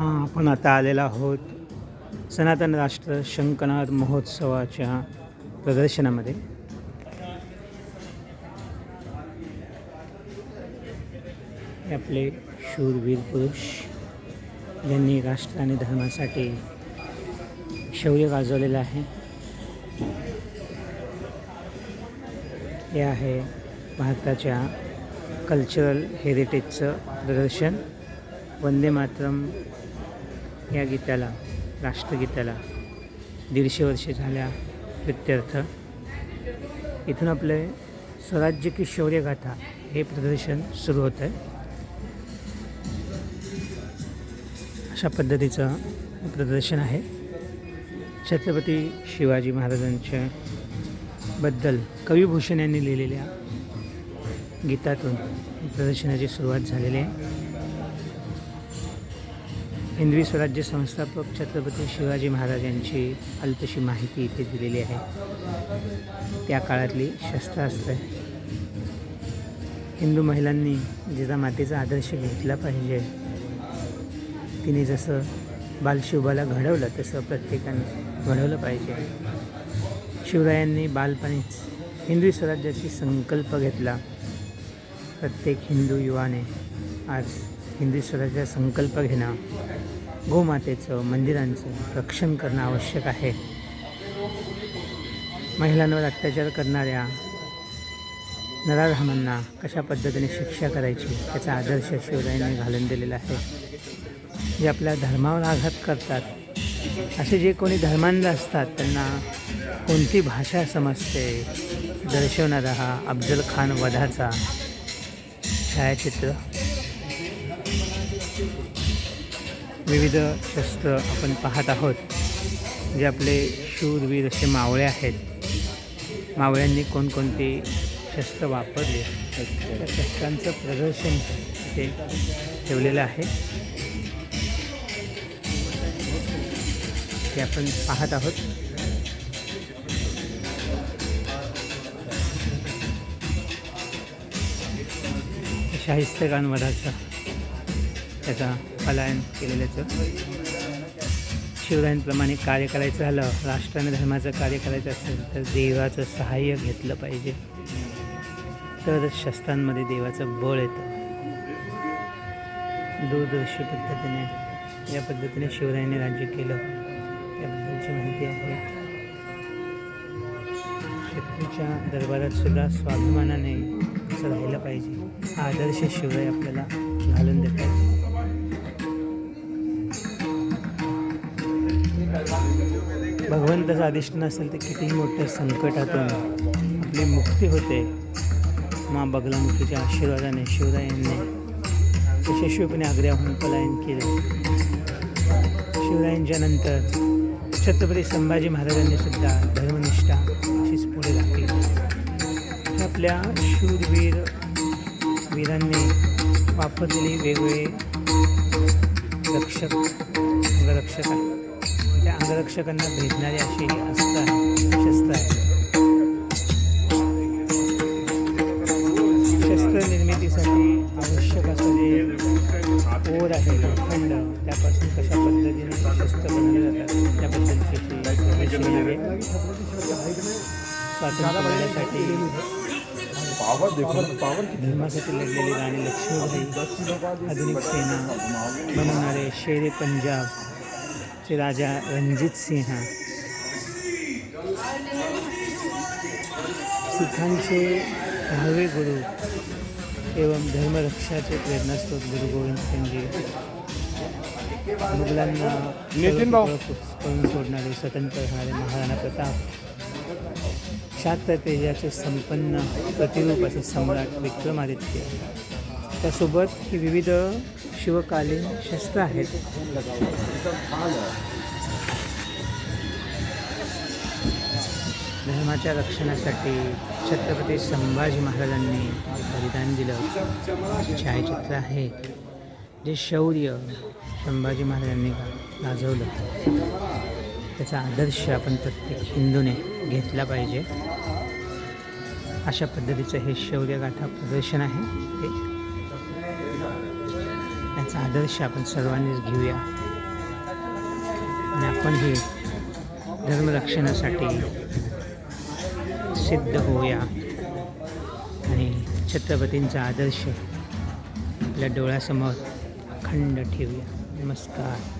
हां आपण आता आलेलो आहोत सनातन राष्ट्र शंकनाद महोत्सवाच्या प्रदर्शनामध्ये. आपले शूरवीर पुरुष ज्यांनी राष्ट्र आणि धर्मासाठी शौर्य गाजवलेलं आहे. हे आहे भारताच्या कल्चरल हेरिटेजचं प्रदर्शन. वंदे मातरम या गीताला राष्ट्रगीताला दीडशे वर्षे झाल्या प्रित्यर्थ इथून आपले स्वराज्य की शौर्यगाथा हे प्रदर्शन सुरू होतं आहे अशा पद्धतीचं प्रदर्शन आहे. छत्रपती शिवाजी महाराजांच्या बद्दल कविभूषण यांनी लिहिलेल्या गीतातून प्रदर्शनाची सुरुवात झालेली आहे. हिंदवी स्वराज्य संस्थापक छत्रपती शिवाजी महाराज यांची अल्पशी माहिती इथे दिलेली आहे. त्या काळातली शस्त्रास्त्र. हिंदू महिलांनी जिजामातेचा आदर्श घेतला पाहिजे. तिने जसं बालशिवबाला घडवलं तसं प्रत्येकाने घडवलं पाहिजे. शिवरायांनी बालपणीच हिंदवी स्वराज्याची संकल्प घेतला. प्रत्येक हिंदू युवाने आज हिंदी स्वराज्याचा संकल्प घेणं गोमातेचं मंदिरांचं रक्षण करणं आवश्यक आहे. महिलांवर अत्याचार करणाऱ्या नराधामांना कशा पद्धतीने शिक्षा करायची त्याचा आदर्श शिवरायांनी घालून दिलेला आहे. जे आपल्या धर्मावर आघात करतात असे जे कोणी धर्मांध असतात त्यांना कोणती भाषा समजते दर्शवणारा हा अफजल खान वधाचा छायाचित्र. विविध शस्त्र आपण पाहत आहोत जे आपले शूरवीर असे मावळे आहेत. मावळ्यांनी कोणकोणते शस्त्र वापरले? त्या शस्त्रांचं प्रदर्शन ते ठेवलेलं आहे. ते आपण पाहत आहोत. शाहिस्तेखान वधाचा त्याचा पलायन केलेल्याचं. शिवरायांप्रमाणे कार्य करायचं झालं राष्ट्र आणि धर्माचं कार्य करायचं असेल तर देवाचं सहाय्य घेतलं पाहिजे. तर शस्त्रांमध्ये देवाचं बळ येतं. दूरदर्शी पद्धतीने या पद्धतीने शिवरायांनी राज्य केलं. याबद्दलची माहिती आहे. शत्रूच्या दरबारात सुद्धा स्वाभिमानाने असं राहिलं पाहिजे. आदर्श शिवराय आपल्याला घालून देतात. भगवंताचं अधिष्ठ नसेल तर कितीही मोठ्या संकटातून आपली मुक्ती होते. मा बगलामुखीच्या आशीर्वादाने शिवरायांनी यशस्वीपणे आग्र्याहून पलायन केले. शिवरायांच्या नंतर छत्रपती संभाजी महाराजांनी सुद्धा धर्मनिष्ठा अशीच पुढे घातली आपल्या शूरवीर वीरांनी वापरलेली वेगवेगळे रक्षक रक्षक आहे त्या अंगरक्षकांना भेटणारे असे ही अस्त्र शस्त्र आहे. शस्त्र निर्मितीसाठी आवश्यक असलेले ओर आहे लोखंड त्यापासून कशा पद्धतीने शस्त्र बनवले जातात त्याबद्दलची ती स्वातंत्र्य लढ्यासाठी धर्मासाठी लढलेली राणी लक्ष्मीबाई आधुनिक सेना बनवणारे शेरे पंजाब શ્રી રાજા રણજીતસિંહા સિદ્ધાંત છે હવે ગુરુ એવમ ધર્મ રક્ષા છે પ્રેરણા સ્ત્રોત ગુરુ ગોવિંદસિંહજી મુગલાના છોડનારી સ્વતંત્ર હારે મહારાણા પ્રતાપ શાસ્ત્ર તેજા છે સંપન્ન પ્રતિરૂપ છે સમ્રાટ વિક્રમાદિત્ય त्यासोबत ही विविध शिवकालीन शस्त्र आहेत. धर्माच्या रक्षणासाठी छत्रपती संभाजी महाराजांनी बलिदान दिलं. छायाचित्र आहे जे शौर्य संभाजी महाराजांनी गाजवलं त्याचा आदर्श आपण प्रत्येक हिंदूने घेतला पाहिजे. अशा पद्धतीचं हे शौर्यगाथा प्रदर्शन आहे. ते याचा आदर्श आपण सर्वांनीच घेऊया. आणि आपणही धर्मरक्षणासाठी सिद्ध होऊया. आणि छत्रपतींचा आदर्श आपल्या डोळ्यासमोर अखंड ठेवूया. नमस्कार.